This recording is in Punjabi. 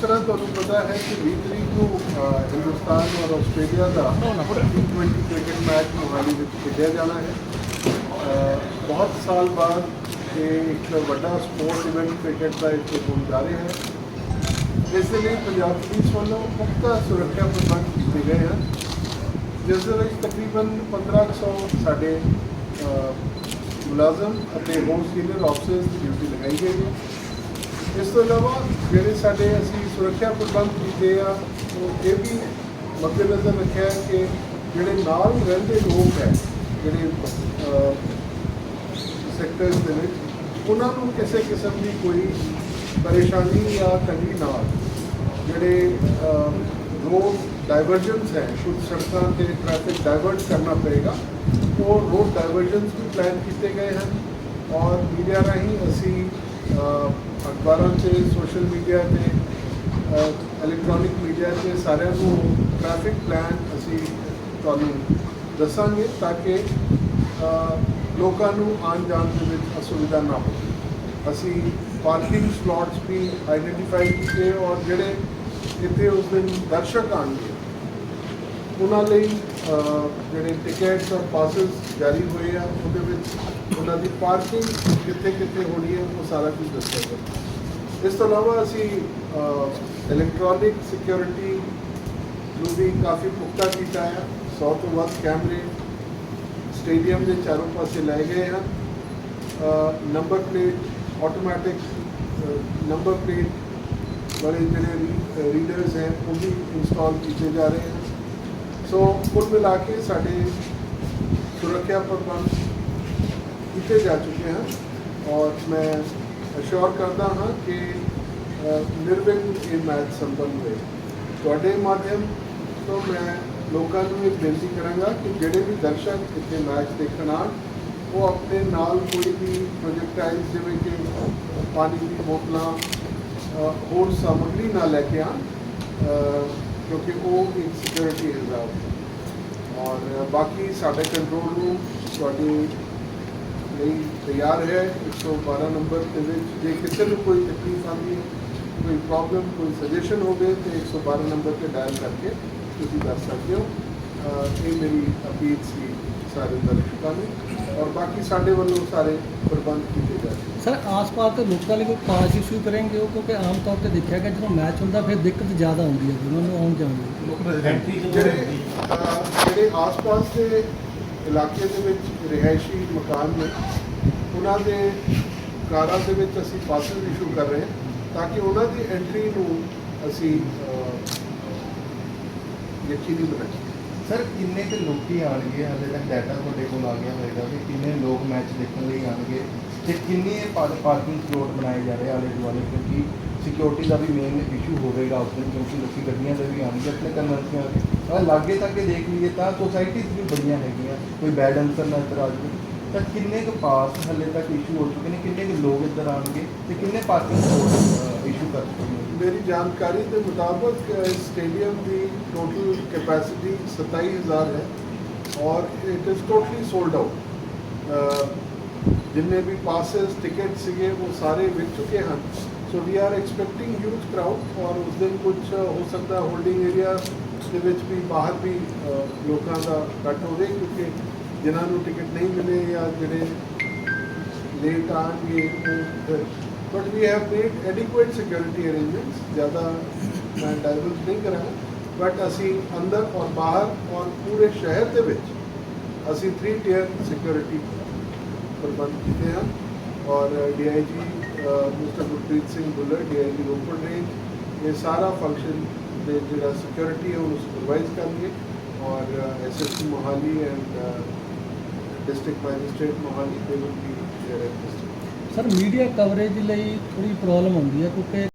ਤਰ੍ਹਾਂ ਤੁਹਾਨੂੰ ਪਤਾ ਹੈ ਕਿ 20 ਤਰੀਕ ਨੂੰ ਹਿੰਦੁਸਤਾਨ ਔਰ ਆਸਟ੍ਰੇਲੀਆ ਦਾ T20 ਕ੍ਰਿਕਟ ਮੈਚ ਮੋਹਾਲੀ ਵਿੱਚ ਖੇਡਿਆ ਜਾਣਾ ਹੈ। ਬਹੁਤ ਸਾਲ ਬਾਅਦ ਇਹ ਇੱਕ ਵੱਡਾ ਸਪੋਰਟ ਇਵੈਂਟ ਕ੍ਰਿਕਟ ਦਾ ਇੱਥੇ ਹੋਣ ਜਾ ਰਿਹਾ ਹੈ। ਇਸ ਦੇ ਲਈ ਪੰਜਾਬ ਪੁਲਿਸ ਵੱਲੋਂ ਪੁਖਤਾ ਸੁਰੱਖਿਆ ਪ੍ਰਬੰਧ ਕੀਤੇ ਗਏ ਹਨ। ਜਿਸ ਦੇ ਵਿੱਚ ਤਕਰੀਬਨ 1500 ਸਾਡੇ ਮੁਲਾਜ਼ਮ ਅਤੇ ਹੋਮ ਸੀਨੀਅਰ ਆਫਸਰਸ ਦੀ ਡਿਊਟੀ ਲਗਾਈ ਗਈ ਹੈ। ਇਸ ਤੋਂ ਇਲਾਵਾ ਜਿਹੜੇ ਸਾਡੇ ਅਸੀਂ ਸੁਰੱਖਿਆ ਪ੍ਰਬੰਧ ਕੀਤੇ ਆ, ਉਹ ਇਹ ਵੀ ਮੱਦੇਨਜ਼ਰ ਰੱਖਿਆ ਕਿ ਜਿਹੜੇ ਨਾਲ ਰਹਿੰਦੇ ਲੋਕ ਹੈ, ਜਿਹੜੇ ਸੈਕਟਰਸ ਦੇ ਵਿੱਚ, ਉਹਨਾਂ ਨੂੰ ਕਿਸੇ ਕਿਸਮ ਦੀ ਕੋਈ ਪਰੇਸ਼ਾਨੀ ਜਾਂ ਤੰਗੀ ਨਾ ਜਿਹੜੇ ਰੋਡ ਡਾਇਵਰਜਨਸ ਹੈ ਕੁਝ ਸੜਕਾਂ ਤੇ ਟ੍ਰੈਫਿਕ ਡਾਇਵਰਟ ਕਰਨਾ ਪਏਗਾ, ਉਹ ਰੋਡ ਡਾਇਵਰਜਨਸ ਵੀ ਪਲਾਨ ਕੀਤੇ ਗਏ ਹਨ ਔਰ ਮੀਡੀਆ ਰਾਹੀਂ ਅਸੀਂ ਅਖਬਾਰਾਂ 'ਤੇ ਸੋਸ਼ਲ ਮੀਡੀਆ ਤੇ ਇਲੈਕਟ੍ਰੋਨਿਕ ਮੀਡੀਆ ਤੇ ਸਾਰਿਆਂ ਨੂੰ ਟ੍ਰੈਫਿਕ ਪਲਾਨ ਅਸੀਂ ਤੁਹਾਨੂੰ ਦੱਸਾਂਗੇ ਤਾਂ ਕਿ ਲੋਕਾਂ ਨੂੰ ਆਉਣ ਜਾਣ ਦੇ ਵਿੱਚ ਅਸੁਵਿਧਾ ਨਾ ਹੋਵੇ। ਅਸੀਂ ਪਾਰਕਿੰਗ ਸਲੋਟਸ ਵੀ ਆਈਡੈਂਟੀਫਾਈ ਕੀਤੇ ਔਰ ਜਿਹੜੇ ਇੱਥੇ ਉਸ ਦਿਨ ਦਰਸ਼ਕ ਆਉਣਗੇ ਉਹਨਾਂ ਲਈ ਜਿਹੜੇ ਟਿਕਟਸ ਔਰ ਪਾਸਸ ਜਾਰੀ ਹੋਏ ਆ, ਉਹਦੇ ਵਿੱਚ ਉਹਨਾਂ ਦੀ ਪਾਰਕਿੰਗ ਕਿੱਥੇ ਕਿੱਥੇ ਹੋਣੀ ਹੈ, ਉਹ ਸਾਰਾ ਕੁਝ ਦੱਸਿਆ ਗਿਆ। ਇਸ ਤੋਂ ਇਲਾਵਾ ਅਸੀਂ ਇਲੈਕਟ੍ਰੋਨਿਕ ਸਿਕਿਉਰਿਟੀ ਨੂੰ ਵੀ ਕਾਫੀ ਪੁਖਤਾ ਕੀਤਾ ਹੈ। 100 ਤੋਂ ਵੱਧ ਕੈਮਰੇ ਸਟੇਡੀਅਮ ਦੇ ਚਾਰੋਂ ਪਾਸੇ ਲਾਏ ਗਏ ਹਨ। Number plate automatic number plate ਵਾਲੇ ਜਿਹੜੇ ਰੀਡਰਸ ਹੈ, ਉਹ ਵੀ ਇੰਸਟਾਲ ਕੀਤੇ ਜਾ ਰਹੇ ਹਨ। ਸੋ ਕੁੱਲ ਮਿਲਾ ਕੇ ਸਾਡੇ ਸੁਰੱਖਿਆ ਪ੍ਰਬੰਧ ਕੀਤੇ ਜਾ ਚੁੱਕੇ ਹਨ ਔਰ ਮੈਂ ਅਸ਼ੋਰ ਕਰਦਾ ਹਾਂ ਕਿ ਨਿਰਵਿਘਨ ਇਹ ਮੈਚ ਸੰਪੰਨ ਹੋਏ। ਤੁਹਾਡੇ ਮਾਧਿਅਮ ਤੋਂ ਮੈਂ ਲੋਕਾਂ ਨੂੰ ਇਹ ਬੇਨਤੀ ਕਰਾਂਗਾ ਕਿ ਜਿਹੜੇ ਵੀ ਦਰਸ਼ਕ ਇੱਥੇ ਮੈਚ ਦੇਖਣ ਆਉਣ, ਉਹ ਆਪਣੇ ਨਾਲ ਕੋਈ ਵੀ ਪ੍ਰੋਜੈਕਟਾਈਲ ਜਿਵੇਂ ਕਿ ਪਾਣੀ ਦੀ ਬੋਤਲਾਂ ਹੋਰ ਸਮੱਗਰੀ ਨਾ ਲੈ ਕੇ ਆਉਣ। ਕਿਉਂਕਿ ਉਹ ਇੱਕ ਸਿਕਿਉਰਿਟੀ ਰਿਜ਼ਰਵ ਔਰ ਬਾਕੀ ਸਾਡੇ ਕੰਟਰੋਲ ਰੂਮ ਤੁਹਾਡੀ ਲਈ ਤਿਆਰ ਹੈ। 112 ਨੰਬਰ ਦੇ ਵਿੱਚ ਜੇ ਕਿਸੇ ਨੂੰ ਕੋਈ ਤਕਲੀਫ ਆਉਂਦੀ ਹੈ, ਕੋਈ ਪ੍ਰੋਬਲਮ ਕੋਈ ਸਜੈਸ਼ਨ ਹੋਵੇ, ਤੇ 112 ਨੰਬਰ ਤੇ ਡਾਇਲ ਕਰਕੇ ਤੁਸੀਂ ਦੱਸ ਸਕਦੇ ਹੋ। ਅਹ ਇਹ ਮੇਰੀ ਅਪੀਲ ਸੀ ਸਾਰੇ ਦਰਸ਼ਕਾਂ ਨੂੰ। ਔਰ ਬਾਕੀ ਸਾਡੇ ਵੱਲੋਂ ਸਾਰੇ ਪ੍ਰਬੰਧ ਕੀਤੇ ਜਾ ਰਹੇ ਸਰ ਆਸ-ਪਾਸ ਦੇ ਲੋਕਾਂ ਲਈ ਕੋਈ ਪਾਸ ਇਸ਼ੂ ਕਰਨਗੇ ਉਹ? ਕਿਉਂਕਿ ਆਮ ਤੌਰ ਤੇ ਦੇਖਿਆ ਗਿਆ ਜਦੋਂ ਮੈਚ ਹੁੰਦਾ ਫਿਰ ਦਿੱਕਤ ਜ਼ਿਆਦਾ ਆਉਂਦੀ ਹੈ ਉਹਨਾਂ ਨੂੰ ਆਉਣ ਜਾਣ ਦੀ। ਜਿਹੜੇ ਅਹ ਜਿਹੜੇ ਆਸ-ਪਾਸ ਦੇ ਇਲਾਕੇ ਦੇ ਵਿੱਚ ਰਿਹਾਇਸ਼ੀ ਮਕਾਨ ਨੇ ਉਹਨਾਂ ਦੇ ਕਾਰਾਂ ਦੇ ਵਿੱਚ ਅਸੀਂ ਪਾਸਸ ਇਸ਼ੂ ਕਰ ਰਹੇ ਹਾਂ ਤਾਂ ਕਿ ਉਹਨਾਂ ਦੀ ਐਂਟਰੀ ਨੂੰ ਅਸੀਂ ਅਹ, ਯਕੀਨੀ ਬਣਾਈਏ। ਸਰ, ਕਿੰਨੇ ਕੁ ਲੋਕੀ ਆਣਗੇ ਹਾਲੇ ਤੱਕ ਡਾਟਾ ਤੁਹਾਡੇ ਕੋਲ ਆ ਗਿਆ ਹੋਵੇਗਾ ਕਿ ਕਿੰਨੇ ਲੋਕ ਮੈਚ ਦੇਖਣ ਲਈ ਆਣਗੇ ਤੇ ਕਿੰਨੇ ਪਾਰਕਿੰਗ ਸਲੋਟ ਬਣਾਏ ਜਾ ਰਹੇ ਆਲੇ ਦੁਆਲੇ ਕਿਉਂਕਿ ਸਿਕਿਉਰਿਟੀ ਦਾ ਵੀ ਮੇਨ ਇਸ਼ੂ ਹੋਵੇਗਾ ਉਸ ਦਿਨ, ਕਿਉਂਕਿ ਲੋਕੀ ਗੱਡੀਆਂ ਦੇ ਵੀ ਆਣਗੇ ਆਪਣੇ ਕਨਵੈਂਸ਼ਨਾਂ ਅਗਰ ਲਾਗੇ ਤੱਕ ਦੇਖ ਲਈਏ ਤਾਂ ਸੋਸਾਇਟੀਜ਼ ਵੀ ਬੜੀਆਂ ਹੈਗੀਆਂ। ਕੋਈ ਬੈਡ ਅੰਸਰ ਨਾ ਇੱਧਰ ਆ ਜਾਵੇ। ਤਾਂ ਕਿੰਨੇ ਕੁ ਪਾਸ ਹਾਲੇ ਤੱਕ ਇਸ਼ੂ ਹੋ ਚੁੱਕੇ ਨੇ? ਕਿੰਨੇ ਕੁ ਲੋਕ ਇੱਧਰ ਆਣਗੇ ਤੇ ਕਿੰਨੇ ਪਾਰਕਿੰਗ ਸਲੋਟ ਇਸ਼ੂ ਕਰ ਚੁੱਕੇ ਨੇ ਮੇਰੀ ਜਾਣਕਾਰੀ ਦੇ ਮੁਤਾਬਕ ਸਟੇਡੀਅਮ ਦੀ ਟੋਟਲ ਕੈਪੈਸਿਟੀ 27000 ਹੈ ਔਰ it is totally sold out ਜਿੰਨੇ ਵੀ ਪਾਸਸ ਟਿਕਟ ਸੀਗੇ, ਉਹ ਸਾਰੇ ਵਿਕ ਚੁੱਕੇ ਹਨ। So we are expecting huge crowd ਔਰ ਉਸ ਦਿਨ ਕੁਝ ਹੋ ਸਕਦਾ ਹੋਲਡਿੰਗ ਏਰੀਆ ਦੇ ਵਿੱਚ ਵੀ ਬਾਹਰ ਵੀ ਲੋਕਾਂ ਦਾ ਇਕੱਠ ਹੋਵੇ ਕਿਉਂਕਿ ਜਿਨ੍ਹਾਂ ਨੂੰ ਟਿਕਟ ਨਹੀਂ ਮਿਲੇ ਜਾਂ ਜਿਹੜੇ ਲੇਟ ਆਣਗੇ ਉਹ but we have made adequate security arrangements ਜ਼ਿਆਦਾ ਮੈਂ ਡਾਇਵਰਸ ਨਹੀਂ ਕਰਾਂਗਾ ਬਟ ਅਸੀਂ ਅੰਦਰ ਔਰ ਬਾਹਰ ਔਰ ਪੂਰੇ ਸ਼ਹਿਰ ਦੇ ਵਿੱਚ ਅਸੀਂ 3 ਟੀਅਰ ਸਿਕਿਉਰਿਟੀ ਪ੍ਰਬੰਧ ਕੀਤੇ ਹਨ ਔਰ DIG mister Gurpreet Singh Bhullar DIG Ropar range ਇਹ ਸਾਰਾ ਫੰਕਸ਼ਨ ਦੇ ਜਿਹੜਾ ਸਿਕਿਉਰਿਟੀ ਹੈ ਉਹਨੂੰ ਸੁਪਰਵਾਈਜ਼ ਕਰਨਗੇ ਔਰ SSP Mohali and district magistrate Mohali they will be there at sir media coverage ਲਈ ਥੋੜੀ ਪ੍ਰੋਬਲਮ ਆਉਂਦੀ ਹੈ ਕਿਉਂਕਿ